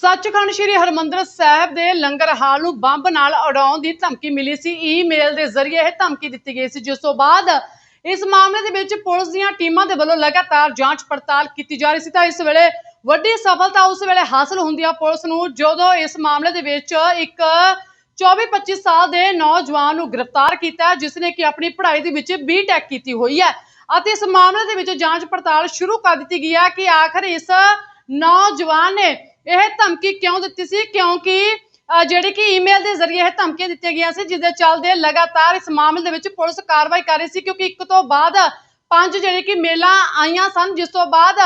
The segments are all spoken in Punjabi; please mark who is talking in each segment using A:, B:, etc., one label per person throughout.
A: ਸੱਚਖੰਡ ਸ੍ਰੀ ਹਰਮੰਦਰ ਸਾਹਿਬ ਦੇ ਲੰਗਰ ਹਾਲ ਨੂੰ ਬੰਬ ਨਾਲ ਉਡਾਉਣ ਦੀ ਧਮਕੀ ਮਿਲੀ ਸੀ। ਈਮੇਲ ਦੇ ਜ਼ਰੀਏ ਇਹ ਧਮਕੀ ਦਿੱਤੀ ਗਈ ਸੀ। ਜਿਸ ਤੋਂ ਬਾਅਦ ਇਸ ਮਾਮਲੇ ਦੇ ਵਿੱਚ ਪੁਲਿਸ ਦੀਆਂ ਟੀਮਾਂ ਦੇ ਵੱਲੋਂ ਲਗਾਤਾਰ ਜਾਂਚ ਪੜਤਾਲ ਕੀਤੀ ਜਾ ਰਹੀ ਸੀ। ਤਾਂ ਇਸ ਵੇਲੇ ਵੱਡੀ ਸਫਲਤਾ ਉਸ ਵੇਲੇ ਹਾਸਲ ਹੁੰਦੀ ਆ ਪੁਲਿਸ ਨੂੰ ਜਦੋਂ ਇਸ ਮਾਮਲੇ ਦੇ ਵਿੱਚ ਇੱਕ 24-25 ਸਾਲ ਦੇ ਨੌਜਵਾਨ ਨੂੰ ਗ੍ਰਿਫਤਾਰ ਕੀਤਾ ਹੈ, ਜਿਸ ਨੇ ਕਿ ਆਪਣੀ ਪੜ੍ਹਾਈ ਦੇ ਵਿੱਚ ਬੀਟੈਕ ਕੀਤੀ ਹੋਈ ਹੈ। ਅਤੇ ਇਸ ਮਾਮਲੇ ਦੇ ਵਿੱਚ ਜਾਂਚ ਪੜਤਾਲ ਸ਼ੁਰੂ ਕਰ ਦਿੱਤੀ ਗਈ ਹੈ ਕਿ ਆਖਰ ਇਸ ਨੌਜਵਾਨ ਨੇ ਇਹ ਧਮਕੀ ਕਿਉਂ ਦਿੱਤੀ ਸੀ? ਕਿਉਂਕਿ ਜਿਹੜੀ ਕਿ ਈਮੇਲ ਦੇ ਜ਼ਰੀਏ ਇਹ ਧਮਕੀਆਂ ਦਿੱਤੀਆਂ ਗਈਆਂ ਸੀ, ਜਿਸ ਦੇ ਚੱਲਦੇ ਲਗਾਤਾਰ ਇਸ ਮਾਮਲੇ ਦੇ ਵਿੱਚ ਪੁਲਿਸ ਕਾਰਵਾਈ ਕਰ ਰਹੀ ਸੀ, ਕਿਉਂਕਿ ਇੱਕ ਤੋਂ ਬਾਅਦ ਪੰਜ ਜਿਹੜੇ ਕਿ ਮੇਲਾਂ ਆਈਆਂ ਸਨ, ਜਿਸ ਤੋਂ ਬਾਅਦ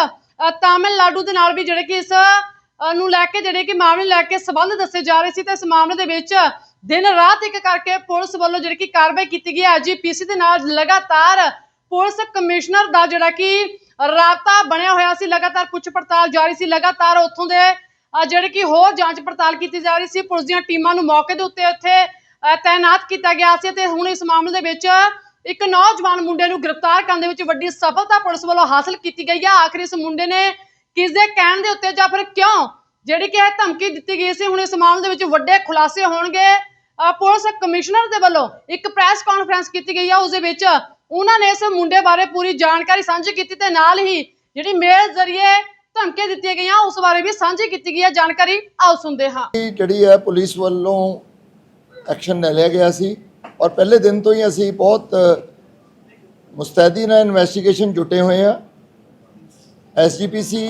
A: ਤਾਮਿਲਨਾਡੂ ਦੇ ਨਾਲ ਵੀ ਜਿਹੜੇ ਕਿ ਇਸ ਨੂੰ ਲੈ ਕੇ ਜਿਹੜੇ ਕਿ ਮਾਮਲੇ ਨੂੰ ਲੈ ਕੇ ਸਬੰਧ ਦੱਸੇ ਜਾ ਰਹੇ ਸੀ, ਤੇ ਇਸ ਮਾਮਲੇ ਦੇ ਵਿੱਚ ਦਿਨ ਰਾਤ ਇੱਕ ਕਰਕੇ ਪੁਲਿਸ ਵੱਲੋਂ ਜਿਹੜੀ ਕਿ ਕਾਰਵਾਈ ਕੀਤੀ ਗਈ ਹੈ। ਐਜੀਪੀਸੀ ਦੇ ਨਾਲ ਲਗਾਤਾਰ ਪੁਲਿਸ ਕਮਿਸ਼ਨਰ ਦਾ ਜਿਹੜਾ ਕਿ ਰਾਬਤਾ ਬਣਿਆ ਹੋਇਆ ਸੀ, ਲਗਾਤਾਰ ਪੁੱਛ ਪੜਤਾਲ ਜਾਰੀ ਸੀ, ਲਗਾਤਾਰ ਉੱਥੋਂ ਦੇ ਜਿਹੜੇ ਕਿ ਹੋਰ ਜਾਂਚ ਪੜਤਾਲ ਕੀਤੀ ਜਾ ਰਹੀ ਸੀ ਪੁਲਿਸ ਦੀਆਂ ਟੀਮਾਂ ਨੂੰ ਮੌਕੇ ਦੇ ਉੱਤੇ ਉੱਥੇ ਅ, ਤਾਇਨਾਤ ਕੀਤਾ ਗਿਆ ਸੀ ਤੇ ਹੁਣ ਇਸ ਮਾਮਲੇ ਦੇ ਵਿੱਚ ਇੱਕ ਨੌਜਵਾਨ ਮੁੰਡੇ ਨੂੰ ਗ੍ਰਿਫਤਾਰ ਕਰਨ ਦੇ ਵਿੱਚ ਵੱਡੀ ਸਫਲਤਾ ਪੁਲਿਸ ਵੱਲੋਂ ਹਾਸਲ ਕੀਤੀ ਗਈ ਹੈ ਆਖਰ ਇਸ ਮੁੰਡੇ ਨੇ ਕਿਸ ਦੇ ਕਹਿਣ ਦੇ ਉੱਤੇ ਜਾਂ ਫਿਰ ਕਿਉਂ ਜਿਹੜੀ ਕਿ ਇਹ ਧਮਕੀ ਦਿੱਤੀ ਗਈ ਸੀ ਹੁਣ ਇਸ ਮਾਮਲੇ ਦੇ ਵਿੱਚ ਵੱਡੇ ਖੁਲਾਸੇ ਹੋਣਗੇ। ਪੁਲਿਸ ਕਮਿਸ਼ਨਰ ਦੇ ਵੱਲੋਂ ਇੱਕ ਪ੍ਰੈਸ ਕਾਨਫਰੰਸ ਕੀਤੀ ਗਈ ਹੈ ਉਸ ਦੇ ਵਿੱਚ ਉਹਨਾਂ ਨੇ ਇਸ ਮੁੰਡੇ ਬਾਰੇ ਪੂਰੀ ਜਾਣਕਾਰੀ ਸਾਂਝੀ ਕੀਤੀ ਤੇ ਨਾਲ ਹੀ ਜਿਹੜੀ ਮੇਲ ਜ਼ਰੀਏ ਧਮਕੀਆਂ ਦਿੱਤੀਆਂ ਗਈਆਂ, ਉਸ ਬਾਰੇ ਵੀ ਸਾਂਝੀ ਕੀਤੀ ਗਈ ਹੈ, ਜਾਣਕਾਰੀ ਆਓ ਸੁਣਦੇ ਹਾਂ।
B: ਜਿਹੜੀ ਹੈ, ਪੁਲਿਸ ਵੱਲੋਂ ਐਕਸ਼ਨ ਲੈ ਲਿਆ ਗਿਆ ਸੀ ਔਰ ਪਹਿਲੇ ਦਿਨ ਤੋਂ ਹੀ ਅਸੀਂ ਬਹੁਤ ਮੁਸਤੈਦੀ ਨਾਲ ਇਨਵੈਸਟੀਗੇਸ਼ਨ ਜੁਟੇ ਹੋਏ ਆ ਐਸਜੀਪੀਸੀ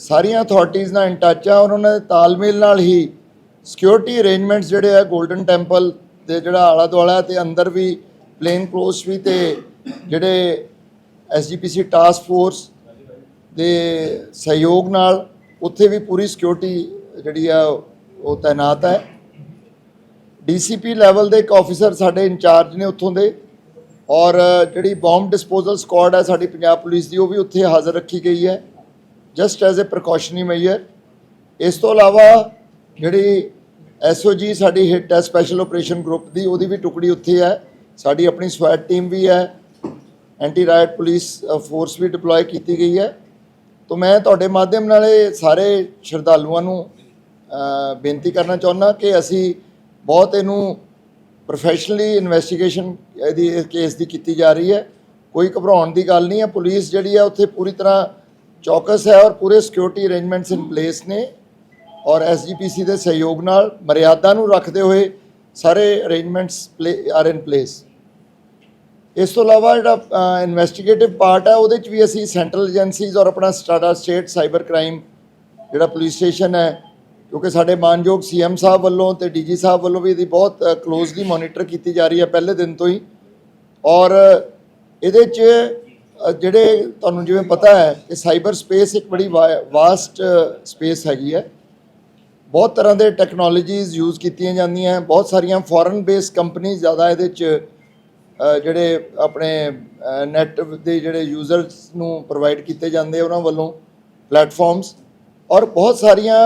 B: ਸਾਰੀਆਂ ਅਥਾਰਟੀਆਂ ਨਾਲ ਇਨ ਟੱਚ ਆ ਔਰ ਉਹਨਾਂ ਦੇ ਤਾਲਮੇਲ ਨਾਲ ਹੀ ਸਿਕਿਉਰਿਟੀ ਅਰੇਂਜਮੈਂਟਸ ਜਿਹੜੇ ਆ 골ਡਨ ਟੈਂਪਲ ਦੇ ਜਿਹੜਾ ਆਲਾ ਦੁਆਲਾ ਤੇ ਅੰਦਰ ਵੀ, ਪਲੇਨ ਕਲੋਸ ਵੀ ਤੇ ਜਿਹੜੇ ਐਸਜੀਪੀਸੀ ਟਾਸਕ ਫੋਰਸ ਦੇ ਸਹਿਯੋਗ ਨਾਲ ਉੱਥੇ ਵੀ ਪੂਰੀ ਸਿਕਿਉਰਿਟੀ ਜਿਹੜੀ ਆ, ਉਹ ਤਾਇਨਾਤ ਹੈ। ਡੀਸੀਪੀ ਲੈਵਲ ਦੇ ਇੱਕ ਆਫੀਸਰ ਸਾਡੇ ਇੰਚਾਰਜ ਨੇ ਉੱਥੋਂ ਦੇ ਔਰ ਜਿਹੜੀ ਬੰਬ ਡਿਸਪੋਜ਼ਲ ਸਕੁਆਡ ਹੈ ਸਾਡੀ ਪੰਜਾਬ ਪੁਲਿਸ ਦੀ, ਉਹ ਵੀ ਉੱਥੇ ਹਾਜ਼ਰ ਰੱਖੀ ਗਈ ਹੈ just as a precautionary measure ਇਸ ਤੋਂ ਇਲਾਵਾ ਜਿਹੜੀ ਐਸਓਜੀ ਸਾਡੀ ਹਿੱਟ ਹੈ ਸਪੈਸ਼ਲ ਆਪਰੇਸ਼ਨ ਗਰੁੱਪ ਦੀ, ਉਹਦੀ ਵੀ ਟੁਕੜੀ ਉੱਥੇ ਹੈ। ਸਾਡੀ ਆਪਣੀ ਸਵੈਟ ਟੀਮ ਵੀ ਹੈ। ਐਂਟੀ ਰਾਇਟ ਪੁਲਿਸ ਫੋਰਸ ਵੀ ਡਿਪਲੋਏ ਕੀਤੀ ਗਈ ਹੈ। ਤੋਂ ਮੈਂ ਤੁਹਾਡੇ ਮਾਧਿਅਮ ਨਾਲ ਇਹ ਸਾਰੇ ਸ਼ਰਧਾਲੂਆਂ ਨੂੰ ਬੇਨਤੀ ਕਰਨਾ ਚਾਹੁੰਦਾ ਕਿ ਅਸੀਂ ਬਹੁਤ ਇਹਨੂੰ ਪ੍ਰੋਫੈਸ਼ਨਲੀ ਇਨਵੈਸਟੀਗੇਸ਼ਨ ਇਹਦੀ, ਇਸ ਕੇਸ ਦੀ ਕੀਤੀ ਜਾ ਰਹੀ ਹੈ। ਕੋਈ ਘਬਰਾਉਣ ਦੀ ਗੱਲ ਨਹੀਂ ਹੈ। ਪੁਲਿਸ ਜਿਹੜੀ ਹੈ ਉੱਥੇ ਪੂਰੀ ਤਰ੍ਹਾਂ ਚੌਕਸ ਹੈ ਔਰ ਪੂਰੇ ਸਿਕਿਉਰਿਟੀ ਅਰੇਂਜਮੈਂਟਸ ਇਨ ਪਲੇਸ ਨੇ ਔਰ ਐਸਜੀਪੀਸੀ ਦੇ ਸਹਿਯੋਗ ਨਾਲ ਮਰਿਆਦਾ ਨੂੰ ਰੱਖਦੇ ਹੋਏ ਸਾਰੇ ਅਰੇਂਜਮੈਂਟਸ ਆਰ ਇਨ ਪਲੇਸ ਇਸ ਤੋਂ ਇਲਾਵਾ ਜਿਹੜਾ ਇਨਵੈਸਟੀਗੇਟਿਵ ਪਾਰਟ ਹੈ, ਉਹਦੇ ਚ ਵੀ ਅਸੀਂ ਸੈਂਟਰਲ ਏਜੰਸੀਜ਼ ਔਰ ਆਪਣਾ ਸਟਾਡਾ ਸਟੇਟ ਸਾਈਬਰ ਕ੍ਰਾਈਮ ਜਿਹੜਾ ਪੁਲਿਸ ਸਟੇਸ਼ਨ ਹੈ, ਕਿਉਂਕਿ ਸਾਡੇ ਮਾਨਯੋਗ ਸੀਐਮ ਸਾਹਿਬ ਵੱਲੋਂ ਤੇ ਡੀਜੀ ਸਾਹਿਬ ਵੱਲੋਂ ਵੀ ਇਹਦੀ ਬਹੁਤ ਕਲੋਜ਼ਲੀ ਮੋਨੀਟਰ ਕੀਤੀ ਜਾ ਰਹੀ ਹੈ ਪਹਿਲੇ ਦਿਨ ਤੋਂ ਹੀ। ਔਰ ਇਹਦੇ ਚ ਜਿਹੜੇ ਤੁਹਾਨੂੰ ਜਿਵੇਂ ਪਤਾ ਹੈ ਕਿ ਸਾਈਬਰ ਸਪੇਸ ਇੱਕ ਬੜੀ ਵਾਸਟ ਸਪੇਸ ਹੈਗੀ ਹੈ। ਬਹੁਤ ਤਰ੍ਹਾਂ ਦੇ ਟੈਕਨੋਲੋਜੀਜ਼ ਯੂਜ਼ ਕੀਤੀਆਂ ਜਾਂਦੀਆਂ ਬਹੁਤ ਸਾਰੀਆਂ ਫੋਰਨ ਬੇਸ ਕੰਪਨੀ ਜ਼ਿਆਦਾ ਇਹਦੇ ਚ ਜਿਹੜੇ ਆਪਣੇ ਨੈਟ ਦੇ ਜਿਹੜੇ ਯੂਜ਼ਰਸ ਨੂੰ ਪ੍ਰੋਵਾਈਡ ਕੀਤੇ ਜਾਂਦੇ ਉਹਨਾਂ ਵੱਲੋਂ ਪਲੇਟਫਾਰਮਸ ਔਰ ਬਹੁਤ ਸਾਰੀਆਂ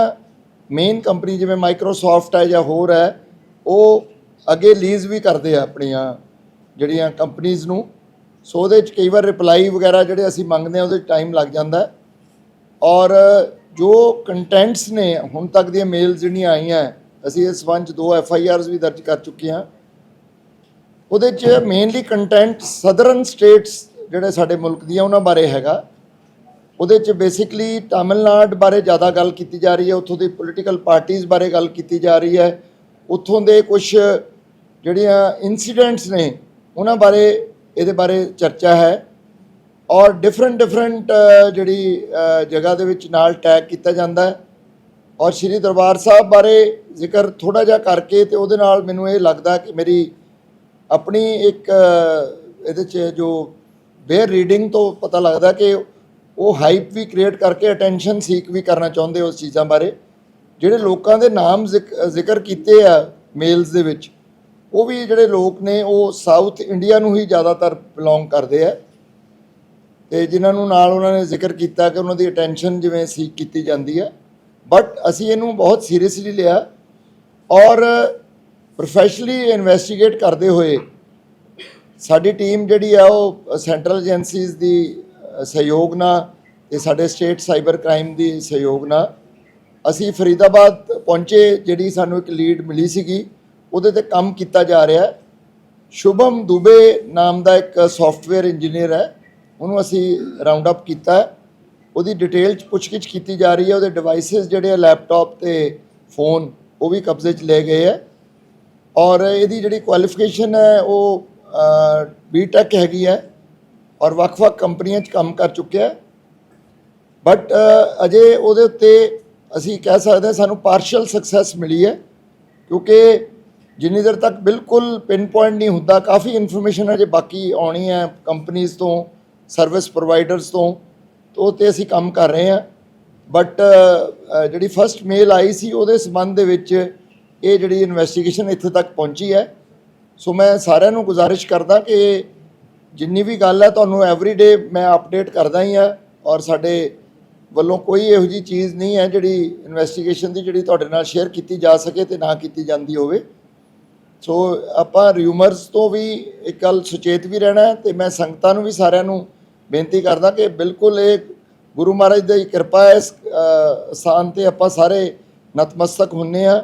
B: ਮੇਨ ਕੰਪਨੀ ਜਿਵੇਂ ਮਾਈਕਰੋਸਾਫਟ ਹੈ ਜਾਂ ਹੋਰ ਹੈ, ਉਹ ਅੱਗੇ ਲੀਜ਼ ਵੀ ਕਰਦੇ ਆ ਆਪਣੀਆਂ ਜਿਹੜੀਆਂ ਕੰਪਨੀਆਂ ਨੂੰ। ਸੋ ਉਹਦੇ ਚ ਕਈ ਵਾਰ ਰਿਪਲਾਈ ਵਗੈਰਾ ਜਿਹੜੇ ਅਸੀਂ ਮੰਗਦੇ ਆ ਉਹਦੇ ਟਾਈਮ ਲੱਗ ਜਾਂਦਾ ਔਰ ਜੋ ਕੰਟੈਂਟਸ ਨੇ, ਹੁਣ ਤੱਕ ਦੀਆਂ ਮੇਲਸ ਜਿਹੜੀਆਂ ਆਈਆਂ, ਅਸੀਂ ਇਸ ਸੰਬੰਧ ਦੋ ਐਫ ਆਈ ਆਰਸ ਵੀ ਦਰਜ ਕਰ ਚੁੱਕੇ ਹਾਂ। ਉਹਦੇ 'ਚ ਮੇਨਲੀ ਕੰਟੈਂਟ ਸਦਰਨ ਸਟੇਟਸ ਜਿਹੜੇ ਸਾਡੇ ਮੁਲਕ ਦੀਆਂ ਉਹਨਾਂ ਬਾਰੇ ਹੈਗਾ। ਉਹਦੇ 'ਚ ਬੇਸਿਕਲੀ ਤਾਮਿਲਨਾਡ ਬਾਰੇ ਜ਼ਿਆਦਾ ਗੱਲ ਕੀਤੀ ਜਾ ਰਹੀ ਹੈ, ਉੱਥੋਂ ਦੀ ਪੋਲੀਟੀਕਲ ਪਾਰਟੀਆਂ ਬਾਰੇ ਗੱਲ ਕੀਤੀ ਜਾ ਰਹੀ ਹੈ। ਉੱਥੋਂ ਦੇ ਕੁਝ ਜਿਹੜੀਆਂ ਇਨਸੀਡੈਂਟਸ ਨੇ, ਉਹਨਾਂ ਬਾਰੇ ਇਹਦੇ ਬਾਰੇ ਚਰਚਾ ਹੈ। ਔਰ ਡਿਫਰੈਂਟ ਡਿਫਰੈਂਟ ਜਿਹੜੀ ਜਗ੍ਹਾ ਦੇ ਵਿੱਚ ਨਾਲ ਟੈਗ ਕੀਤਾ ਜਾਂਦਾ ਹੈ। ਔਰ ਸ਼੍ਰੀ ਦਰਬਾਰ ਸਾਹਿਬ ਬਾਰੇ ਜ਼ਿਕਰ ਥੋੜਾ ਜਿਹਾ ਕਰਕੇ ਤੇ ਉਹਦੇ ਨਾਲ ਮੈਨੂੰ ਇਹ ਲੱਗਦਾ ਕਿ ਮੇਰੀ ਆਪਣੀ ਇੱਕ ਇਹਦੇ 'ਚ ਜੋ ਬੇਅਰ ਰੀਡਿੰਗ ਤੋਂ ਪਤਾ ਲੱਗਦਾ ਕਿ ਉਹ ਹਾਈਪ ਵੀ ਕ੍ਰੀਏਟ ਕਰਕੇ ਅਟੈਂਸ਼ਨ ਸੀਕ ਵੀ ਕਰਨਾ ਚਾਹੁੰਦੇ ਉਸ ਚੀਜ਼ਾਂ ਬਾਰੇ। ਜਿਹੜੇ ਲੋਕਾਂ ਦੇ ਨਾਮ ਜ਼ਿਕ- ਜ਼ਿਕਰ ਕੀਤੇ ਆ ਮੇਲਸ ਦੇ ਵਿੱਚ, ਉਹ ਵੀ ਜਿਹੜੇ ਲੋਕ ਨੇ, ਉਹ ਸਾਊਥ ਇੰਡੀਆ ਨੂੰ ਹੀ ਜ਼ਿਆਦਾਤਰ ਬਿਲੋਂਗ ਕਰਦੇ ਆ। ਤੇ ਜਿਨ੍ਹਾਂ ਨੂੰ ਨਾਲ ਉਹਨਾਂ ਨੇ ਜ਼ਿਕਰ ਕੀਤਾ ਕਿ ਉਹਨਾਂ ਦੀ ਅਟੈਂਸ਼ਨ ਜਿਵੇਂ ਸੀਕ ਕੀਤੀ ਜਾਂਦੀ ਹੈ ਬਟ ਅਸੀਂ ਇਹਨੂੰ ਬਹੁਤ ਸੀਰੀਅਸਲੀ ਲਿਆ। ਔਰ ਪ੍ਰੋਫੈਸ਼ਨਲੀ ਇਨਵੈਸਟੀਗੇਟ ਕਰਦੇ ਹੋਏ ਸਾਡੀ ਟੀਮ ਜਿਹੜੀ ਆ ਉਹ ਸੈਂਟਰਲ ਏਜੰਸੀਜ਼ ਦੀ ਸਹਿਯੋਗ ਨਾਲ ਤੇ ਸਾਡੇ ਸਟੇਟ ਸਾਈਬਰ ਕ੍ਰਾਈਮ ਦੀ ਸਹਿਯੋਗ ਨਾਲ ਅਸੀਂ ਫਰੀਦਾਬਾਦ ਪਹੁੰਚੇ, ਜਿਹੜੀ ਸਾਨੂੰ ਇੱਕ ਲੀਡ ਮਿਲੀ ਸੀਗੀ। ਉਹਦੇ ਤੇ ਕੰਮ ਕੀਤਾ ਜਾ ਰਿਹਾ। ਹੈ ਸ਼ੁਭਮ ਦੁਬੇ ਨਾਮ ਦਾ ਇੱਕ ਸੌਫਟਵੇਅਰ ਇੰਜੀਨੀਅਰ ਹੈ। ਉਹਨੂੰ ਅਸੀਂ ਰਾਉਂਡ ਅਪ ਕੀਤਾ। ਉਹਦੀ ਡਿਟੇਲ ਚ ਪੁੱਛਗਿੱਛ ਕੀਤੀ ਜਾ ਰਹੀ ਹੈ। ਉਹਦੇ ਡਿਵਾਈਸਸ ਜਿਹੜੇ ਆ ਲੈਪਟਾਪ ਤੇ ਫੋਨ ਉਹ ਵੀ ਕਬਜ਼ੇ 'ਚ ਲਏ ਗਏ ਹੈ। ਔਰ ਇਹਦੀ ਜਿਹੜੀ ਕੁਆਲੀਫਿਕੇਸ਼ਨ ਹੈ, ਉਹ ਬੀਟੈਕ ਹੈਗੀ ਹੈ ਔਰ ਵੱਖ-ਵੱਖ ਕੰਪਨੀਆਂ 'ਚ ਕੰਮ ਕਰ ਚੁੱਕਿਆ ਹੈ। ਬਟ ਅਜੇ ਉਹਦੇ ਉੱਤੇ ਅਸੀਂ ਕਹਿ ਸਕਦੇ ਹਾਂ ਸਾਨੂੰ ਪਾਰਸ਼ਲ ਸਕਸੈਸ ਮਿਲੀ ਹੈ, ਕਿਉਂਕਿ ਜਿੰਨੀ ਦੇਰ ਤੱਕ ਬਿਲਕੁਲ ਪਿਨ ਪੁਆਇੰਟ ਨਹੀਂ ਹੁੰਦਾ, ਕਾਫੀ ਇਨਫੋਰਮੇਸ਼ਨ ਅਜੇ ਬਾਕੀ ਆਉਣੀ ਹੈ ਕੰਪਨੀਆਂ ਤੋਂ ਸਰਵਿਸ ਪ੍ਰੋਵਾਈਡਰਸ ਤੋਂ ਤੋਂ ਤੇ ਅਸੀਂ ਕੰਮ ਕਰ ਰਹੇ ਹਾਂ। ਬਟ ਜਿਹੜੀ ਫਰਸਟ ਮੇਲ ਆਈ ਸੀ, ਉਹਦੇ ਸੰਬੰਧ ਦੇ ਵਿੱਚ ਇਹ ਜਿਹੜੀ ਇਨਵੈਸਟੀਗੇਸ਼ਨ ਇੱਥੇ ਤੱਕ ਪਹੁੰਚੀ ਹੈ। ਸੋ ਮੈਂ ਸਾਰਿਆਂ ਨੂੰ ਗੁਜ਼ਾਰਿਸ਼ ਕਰਦਾ ਕਿ ਜਿੰਨੀ ਵੀ ਗੱਲ ਹੈ ਤੁਹਾਨੂੰ ਐਵਰੀਡੇ ਮੈਂ ਅਪਡੇਟ ਕਰਦਾ ਹੀ ਆ ਔਰ ਸਾਡੇ ਵੱਲੋਂ ਕੋਈ ਇਹੋ ਜੀ ਚੀਜ਼ ਨਹੀਂ ਹੈ ਜਿਹੜੀ ਇਨਵੈਸਟੀਗੇਸ਼ਨ ਦੀ ਜਿਹੜੀ ਤੁਹਾਡੇ ਨਾਲ ਸ਼ੇਅਰ ਕੀਤੀ ਜਾ ਸਕੇ ਤੇ ਨਾ ਕੀਤੀ ਜਾਂਦੀ ਹੋਵੇ। ਸੋ ਆਪਾਂ ਰਿਊਮਰਸ ਤੋਂ ਵੀ ਇੱਕ ਗੱਲ ਸੁਚੇਤ ਵੀ ਰਹਿਣਾ ਹੈ ਤੇ ਮੈਂ ਸੰਗਤਾਂ ਨੂੰ ਵੀ ਸਾਰਿਆਂ ਨੂੰ ਬੇਨਤੀ ਕਰਦਾ ਕਿ ਬਿਲਕੁਲ ਇਹ ਗੁਰੂ ਮਹਾਰਾਜ ਦੀ ਕਿਰਪਾ ਹੈ। ਇਸ ਸਥਾਨ ਤੇ ਆਪਾਂ ਸਾਰੇ ਨਤਮਸਤਕ ਹੁੰਨੇ ਆ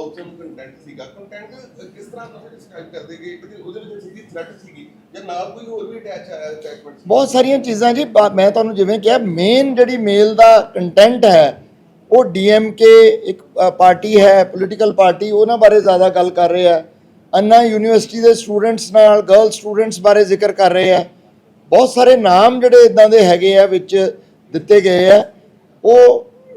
C: ਦੱਸਿਆ ਕੰਟੈਂਟ ਸੀਗਾ। ਕੰਟੈਂਟ ਕਿਸ ਤਰ੍ਹਾਂ ਤੁਸੀਂ ਡਿਸਕ੍ਰਾਈਬ ਕਰਦੇ ਕਿ ਉਹਦੇ ਵਿੱਚ ਸਿੱਧੀ ਥ੍ਰੈਟ ਸੀਗੀ ਜਾਂ ਨਾਲ ਕੋਈ ਹੋਰ ਵੀ ਅਟੈਚ ਆਇਆ ਅਟੈਚਮੈਂਟ
B: ਬਹੁਤ ਸਾਰੀਆਂ ਚੀਜ਼ਾਂ ਜੀ, ਬਾ- ਮੈਂ ਤੁਹਾਨੂੰ ਜਿਵੇਂ ਕਿਹਾ ਮੇਨ ਜਿਹੜੀ ਮੇਲ ਦਾ ਕੰਟੈਂਟ ਹੈ, ਉਹ ਡੀਐਮਕੇ ਇੱਕ ਪਾਰਟੀ ਹੈ ਪੋਲੀਟੀਕਲ ਪਾਰਟੀ, ਉਹਨਾਂ ਬਾਰੇ ਜ਼ਿਆਦਾ ਗੱਲ ਕਰ ਰਹੇ ਆ ਅੰਨਾ ਯੂਨੀਵਰਸਿਟੀ ਦੇ ਸਟੂਡੈਂਟਸ ਨਾਲ ਗਰਲ ਸਟੂਡੈਂਟਸ ਬਾਰੇ ਜ਼ਿਕਰ ਕਰ ਰਹੇ ਆ ਬਹੁਤ ਸਾਰੇ ਨਾਮ ਜਿਹੜੇ ਇਦਾਂ ਦੇ ਹੈਗੇ ਆ ਵਿੱਚ ਦਿੱਤੇ ਗਏ ਆ। ਉਹ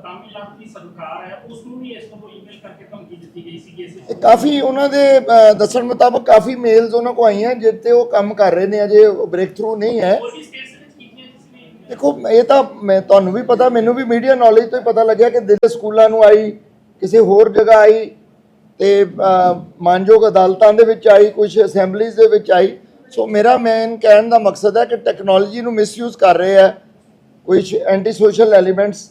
B: 10 ਕਾਫੀ ਉਹਨਾਂ ਦੇ ਦੱਸਣ ਮੁਤਾਬਕ ਕਾਫੀ ਮੇਲਸ ਉਹਨਾਂ ਕੋ ਆਈਆਂ ਜਿੱਤੇ ਉਹ ਕੰਮ ਕਰ ਰਹੇ ਨੇ ਅਜੇ ਬ੍ਰੇਕ ਥਰੂ ਨਹੀਂ ਹੈ। ਦੇਖੋ ਇਹ ਤਾਂ ਮੈਂ ਤੁਹਾਨੂੰ ਵੀ ਪਤਾ ਮੈਨੂੰ ਵੀ ਮੀਡੀਆ ਨੌਲੇਜ ਤੋਂ ਹੀ ਪਤਾ ਲੱਗਿਆ ਕਿ ਦਿੱਲੀ ਸਕੂਲਾਂ ਨੂੰ ਆਈ ਕਿਸੇ ਹੋਰ ਜਗ੍ਹਾ ਆਈ ਤੇ ਮਾਨਯੋਗ ਅਦਾਲਤਾਂ ਦੇ ਵਿੱਚ ਆਈ ਕੁਝ ਅਸੈਂਬਲੀਜ਼ ਦੇ ਵਿੱਚ ਆਈ। ਸੋ ਮੇਰਾ ਮੇਨ ਕਹਿਣ ਦਾ ਮਕਸਦ ਹੈ ਕਿ ਟੈਕਨੋਲੋਜੀ ਨੂੰ ਮਿਸਯੂਜ਼ ਕਰ ਰਹੇ ਆ ਕੁਝ ਐਂਟੀ ਸੋਸ਼ਲ ਐਲੀਮੈਂਟਸ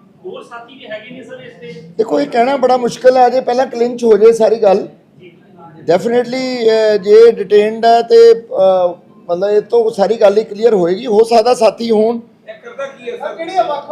D: ਹੋਰ ਸਾਥੀ ਵੀ ਹੈਗੇ ਨੇ ਸਰ ਇਸ ਤੇ।
B: ਦੇਖੋ ਇਹ ਕਹਿਣਾ ਬੜਾ ਮੁਸ਼ਕਲ ਹੈ ਅਜੇ ਪਹਿਲਾਂ ਕਲਿੰਚ ਹੋ ਜੇ ਸਾਰੀ ਗੱਲ। ਡੈਫੀਨਿਟਲੀ ਜੇ ਡਿਟੇਨਡ ਹੈ ਤੇ ਮਤਲਬ ਇਹ ਤੋਂ ਸਾਰੀ ਗੱਲ ਹੀ ਕਲੀਅਰ ਹੋਏਗੀ। ਹੋ ਸਕਦਾ ਸਾਥੀ ਹੋਣ।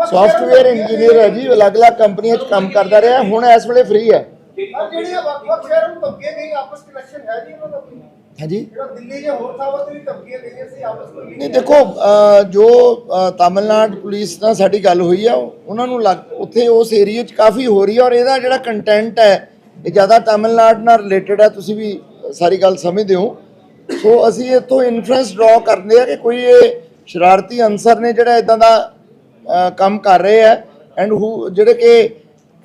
B: ਸੌਫਟਵੇਅਰ ਇੰਜੀਨੀਅਰ ਹੈ ਜੀ ਅਲੱਗ-ਅਲੱਗ ਕੰਪਨੀਆਂ 'ਚ ਕੰਮ ਕਰਦਾ ਰਿਹਾ ਹੁਣ ਇਸ ਵੇਲੇ ਫ੍ਰੀ ਹੈ।
E: ਜਿਹੜੀਆਂ ਵੱਖ-ਵੱਖ ਸ਼ਹਿਰਾਂ ਨੂੰ ਧਮਕੀਆਂ ਗਈਆਂ ਆਪਸ ਕਨੈਕਸ਼ਨ ਹੈ ਜੀ ਉਹਨਾਂ ਦਾ ਕੋਈ?
B: ਹਾਂਜੀ?
E: ਦਿੱਲੀ ਦੇ ਹੋਰ ਥਾਵਾਂ ਤੇ ਵੀ ਧਮਕੀਆਂ ਦੇਣੀਆਂ ਸੀ ਆਪਸ ਵਿੱਚ
B: ਨਹੀਂ ਦੇਖੋ ਅ, ਜੋ ਅ, ਤਾਮਿਲਨਾਡੂ ਪੁਲਿਸ ਨਾਲ ਸਾਡੀ ਗੱਲ ਹੋਈ ਆ ਉਹਨਾਂ ਨੂੰ ਲੱਗ ਉੱਥੇ ਉਸ ਏਰੀਆ 'ਚ ਕਾਫੀ ਹੋ ਰਹੀ ਆ ਔਰ ਇਹਦਾ ਜਿਹੜਾ ਕੰਟੈਂਟ ਹੈ ਇਹ ਜ਼ਿਆਦਾ ਤਾਮਿਲਨਾਡੂ ਨਾਲ ਰਿਲੇਟਡ ਹੈ ਤੁਸੀਂ ਵੀ ਸਾਰੀ ਗੱਲ ਸਮਝਦੇ ਹੋ। ਸੋ ਅਸੀਂ ਇੱਥੋਂ ਇਨਫਰੈਂਸ ਡਰਾ ਕਰਦੇ ਆ ਕਿ ਕੋਈ ਇਹ ਸ਼ਰਾਰਤੀ ਅਨਸਰ ਨੇ ਜਿਹੜਾ ਇਦਾਂ ਦਾ ਅ, ਕੰਮ ਕਰ ਰਹੇ ਆ ਐਂਡ ਹੂ ਜਿਹੜੇ ਕਿ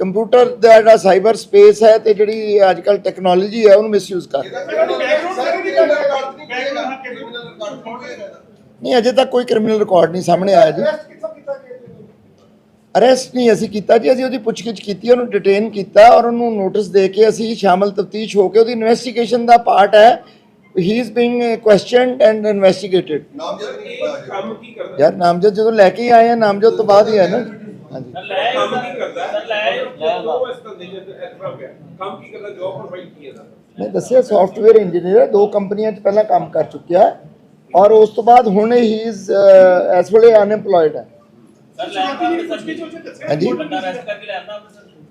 B: ਕੰਪਿਊਟਰ ਦਾ ਜਿਹੜਾ ਸਾਈਬਰ ਸਪੇਸ ਹੈ ਤੇ ਜਿਹੜੀ ਅੱਜ ਕੱਲ ਟੈਕਨੋਲੋਜੀ ਹੈ ਉਹਨੂੰ ਮਿਸਯੂਜ਼ ਕਰ ਰਹੇ
C: ਕ੍ਰਿਮੀਨਲ ਰਿਕਾਰਡ ਨਹੀਂ ਪਏਗਾ ਕ੍ਰਿਮੀਨਲ ਰਿਕਾਰਡ ਨਹੀਂ ਪਏਗਾ
B: ਨਹੀਂ ਅਜੇ ਤੱਕ ਕੋਈ ਕ੍ਰਿਮੀਨਲ ਰਿਕਾਰਡ ਨਹੀਂ ਸਾਹਮਣੇ ਆਇਆ ਜੀ।
E: ਅਰੈਸਟ
B: ਨਹੀਂ ਅਸੀਂ ਕੀਤਾ ਜੀ ਅਸੀਂ ਉਹਦੀ ਪੁੱਛਗਿੱਛ ਕੀਤੀ ਉਹਨੂੰ ਡਿਟੇਨ ਕੀਤਾ ਔਰ ਉਹਨੂੰ ਨੋਟਿਸ ਦੇ ਕੇ ਅਸੀਂ ਸ਼ਾਮਲ ਤਫਤੀਸ਼ ਹੋ ਕੇ ਉਹਦੀ ਇਨਵੈਸਟੀਗੇਸ਼ਨ ਦਾ ਪਾਰਟ ਹੈ। He is being questioned and investigated
C: ਨਾਮਜ਼ਦ ਨਹੀਂ।
F: ਕੰਮ ਕੀ ਕਰਦਾ?
B: ਯਾਰ ਨਾਮਜ਼ਦ ਜਦੋਂ ਲੈ ਕੇ ਆਏ ਆ ਨਾਮਜ਼ਦ ਤੋਂ ਬਾਅਦ ਹੀ ਹੈ ਨਾ। ਹਾਂਜੀ।
F: ਕੰਮ ਕੀ ਕਰਦਾ? ਲੈ ਉਹ ਇਸ ਤਰ੍ਹਾਂ ਦੇ ਐਤਰਾ ਹੋ ਗਿਆ। ਕੰਮ ਕੀ ਕਰਦਾ? ਜੋਬ ਪ੍ਰੋਵਾਈਡ ਕੀ ਹੈ ਦਾ
B: ਮੈਂ ਦੱਸਿਆ ਸੌਫਟਵੇਅਰ ਇੰਜੀਨੀਅਰ ਹੈ ਦੋ ਕੰਪਨੀਆਂ 'ਚ ਪਹਿਲਾਂ ਕੰਮ ਕਰ ਚੁੱਕਿਆ। ਔਰ ਉਸ ਤੋਂ ਬਾਅਦ ਹੁਣ ਹੀ ਇਸ ਵੇਲੇ ਅਨਐਮਪਲੋਇਡ ਹੈ। ਹਾਂਜੀ?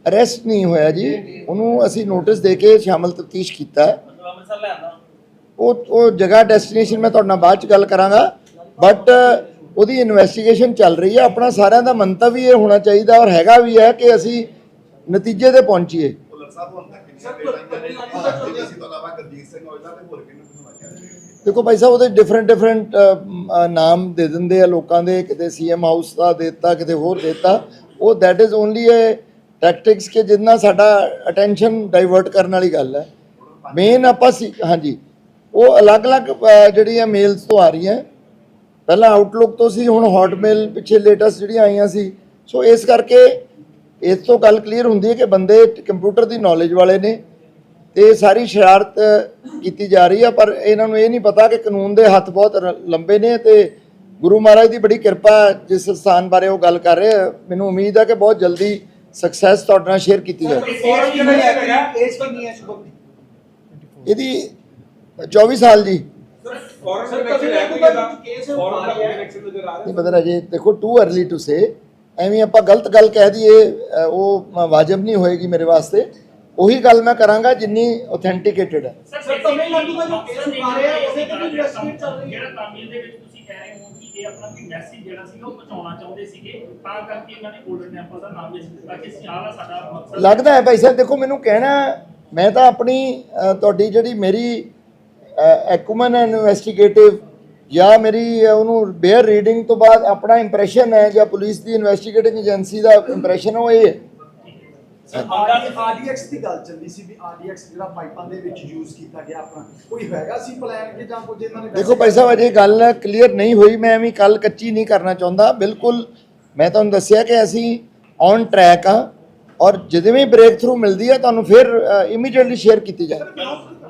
B: ਅਰੈਸਟ ਨਹੀਂ ਹੋਇਆ ਜੀ। ਉਹਨੂੰ ਅਸੀਂ ਨੋਟਿਸ ਦੇ ਕੇ ਸ਼ਾਮਲ ਤਫਤੀਸ਼ ਕੀਤਾ। ਹੈ ਉਹ ਉਹ ਜਗ੍ਹਾ ਡੈਸਟੀਨੇਸ਼ਨ ਮੈਂ ਤੁਹਾਡੇ ਨਾਲ ਬਾਅਦ ਚ ਗੱਲ ਕਰਾਂਗਾ। ਬਟ ਉਹਦੀ ਇਨਵੈਸਟੀਗੇਸ਼ਨ ਚੱਲ ਰਹੀ ਹੈ। ਆਪਣਾ ਸਾਰਿਆਂ ਦਾ ਮੰਤਵ ਵੀ ਇਹ ਹੋਣਾ ਚਾਹੀਦਾ ਔਰ ਹੈਗਾ ਵੀ ਹੈ ਕਿ ਅਸੀਂ ਨਤੀਜੇ ਤੇ ਪਹੁੰਚੀਏ।
G: ਅਸੀਂ ਤੋਂ ਇਲਾਵਾ ਗੁਰਜੀਤ ਸਿੰਘ ਔਜਲਾ ਤੇ ਹੋਰ ਕਿਹਨੂੰ ਬਣਵਾਇਆ
B: ਦੇਖੋ ਭਾਈ ਸਾਹਿਬ ਉਹਦੇ ਡਿਫਰੈਂਟ ਡਿਫਰੈਂਟ ਨਾਮ ਦੇ ਦਿੰਦੇ ਆ ਲੋਕਾਂ ਦੇ ਕਿਤੇ ਸੀਐਮ ਹਾਊਸ ਦਾ ਦੇ ਦਿੱਤਾ ਕਿਤੇ ਹੋਰ ਦੇ ਦਿੱਤਾ। ਉਹ that is only a tactics ਕਿ ਜਿੰਨਾ ਸਾਡਾ ਅਟੈਂਸ਼ਨ ਡਾਈਵਰਟ ਕਰਨ ਵਾਲੀ ਗੱਲ ਹੈ। ਮੇਨ ਆਪਾਂ ਸੀ ਹਾਂਜੀ। ਉਹ ਅਲੱਗ-ਅਲੱਗ ਅ, ਜਿਹੜੀਆਂ ਮੇਲਸ ਤੋਂ ਆ ਰਹੀਆਂ। ਪਹਿਲਾਂ ਆਊਟਲੁੱਕ ਤੋਂ ਸੀ ਹੁਣ ਹੌਟਮੇਲ ਪਿੱਛੇ ਲੇਟੈਸਟ ਜਿਹੜੀਆਂ ਆਈਆਂ ਸੀ। ਸੋ ਇਸ ਕਰਕੇ ਇਸ ਤੋਂ ਗੱਲ ਕਲੀਅਰ ਹੁੰਦੀ ਹੈ ਕਿ ਬੰਦੇ ਕੰਪਿਊਟਰ ਦੀ ਨੌਲੇਜ ਵਾਲੇ ਨੇ। ਤੇ ਇਹ ਸਾਰੀ ਸ਼ਰਾਰਤ ਕੀਤੀ ਜਾ ਰਹੀ ਆ ਪਰ ਇਹਨਾਂ ਨੂੰ ਇਹ ਨਹੀਂ ਪਤਾ ਕਿ ਕਾਨੂੰਨ ਦੇ ਹੱਥ ਬਹੁਤ ਲੰਬੇ ਨੇ ਤੇ ਗੁਰੂ ਮਹਾਰਾਜ ਦੀ ਬੜੀ ਕਿਰਪਾ ਜਿਸ ਸਥਾਨ ਬਾਰੇ ਉਹ ਗੱਲ ਕਰ ਰਹੇ ਆ। ਮੈਨੂੰ ਉਮੀਦ ਹੈ ਕਿ ਬਹੁਤ ਜਲਦੀ ਸਕਸੈਸ ਤੁਹਾਡੇ ਨਾਲ ਸ਼ੇਅਰ ਕੀਤੀ ਜਾਵੇ। ਇਹਦੀ 24 ਸਾਲ ਜੀ।
F: ਆ
B: ਨਹੀਂ ਪਤਾ ਅਜੇ ਦੇਖੋ ਟੂ अर्ਲੀ ਟੂ ਸੇ ਐਵੇਂ ਆਪਾਂ ਗਲਤ ਗੱਲ ਕਹਿ ਦਈਏ ਉਹ ਵਾਜਬ ਨਹੀਂ ਹੋਏਗੀ ਮੇਰੇ ਵਾਸਤੇ। ਉਹੀ ਗੱਲ ਮੈਂ ਕਰਾਂਗਾ ਜਿੰਨੀ ਆਥੈਂਟਿਕੇਟਡ ਹੈ।
D: ਸਰ ਤਮਿਲਨਾਡੂ ਦਾ ਜੋ ਕੇਸ ਆ ਰਿਹਾ ਉਹਦੇ ਤੇ ਵੀ ਇਨਵੈਸਟੀਗੇਟ ਚੱਲ ਰਹੀ ਹੈ ਜਿਹੜਾ ਤਾਮਿਲ ਦੇ ਵਿੱਚ ਤੁਸੀਂ ਕਹਿ ਰਹੇ ਹੋ ਕਿ ਇਹ ਆਪਣਾ ਕੋਈ ਮੈਸੇਜ ਜਿਹੜਾ ਸੀਗਾ ਉਹ ਪਹੁੰਚਾਉਣਾ ਚਾਹੁੰਦੇ ਸੀਗੇ ਤਾਂ ਕਰਕੇ ਇਹਨਾਂ ਨੇ ਗੋਲਡਨ ਟੈਂਪਲ ਦਾ ਨਾਮ ਲਿਖ ਦਿੱਤਾ ਕਿ ਅਸੀਂ ਆਹ ਸਾਡਾ ਮਕਸਦ
B: ਲੱਗਦਾ ਹੈ ਭਾਈ ਸਾਹਿਬ ਦੇਖੋ ਮੈਨੂੰ ਕਹਿਣਾ ਮੈਂ ਤਾਂ ਆਪਣੀ ਤੁਹਾਡੀ ਜਿਹੜੀ ਮੇਰੀ ਐਕੂਮਨ ਇਨਵੈਸਟੀਗੇਟਿਵ ਜਾਂ ਮੇਰੀ ਉਹਨੂੰ ਬੇਅਰ ਰੀਡਿੰਗ ਤੋਂ ਬਾਅਦ ਆਪਣਾ ਇੰਪ੍ਰੈਸ਼ਨ ਹੈ ਜਾਂ ਪੁਲਿਸ ਦੀ ਇਨਵੈਸਟੀਗੇਟਿੰਗ ਏਜੰਸੀ ਦਾ ਇੰਪ੍ਰੈਸ਼ਨ ਉਹ ਇਹ ਹੈ।
E: ਆਰਡੀਐਕਸ ਦੀ ਗੱਲ ਚੱਲਦੀ ਸੀ ਵੀ ਆਰਡੀਐਕਸ ਜਿਹੜਾ ਪਾਈਪਾਂ ਦੇ ਵਿੱਚ ਯੂਜ਼ ਕੀਤਾ ਗਿਆ ਆਪਣਾ। ਕੋਈ ਹੈਗਾ ਸੀ ਪਲਾਨ ਕਿ ਜਾਂ ਕੁਝ ਇਹਨਾਂ ਨੇ
B: ਦੇਖੋ ਭਾਈ ਸਾਹਿਬ ਅਜੇ ਗੱਲ ਕਲੀਅਰ ਨਹੀਂ ਹੋਈ ਮੈਂ ਐਵੇਂ ਕੱਲ ਕੱਚੀ ਨਹੀਂ ਕਰਨਾ ਚਾਹੁੰਦਾ। ਬਿਲਕੁਲ ਮੈਂ ਤੁਹਾਨੂੰ ਦੱਸਿਆ ਕਿ ਅਸੀਂ ਔਨ ਟਰੈਕ ਆ ਔਰ ਜਦੋਂ ਵੀ ਬ੍ਰੇਕ ਥਰੂ ਮਿਲਦੀ ਹੈ ਤੁਹਾਨੂੰ ਫਿਰ ਇਮੀਡੀਏਟਲੀ ਸ਼ੇਅਰ ਕੀਤੀ ਜਾਏ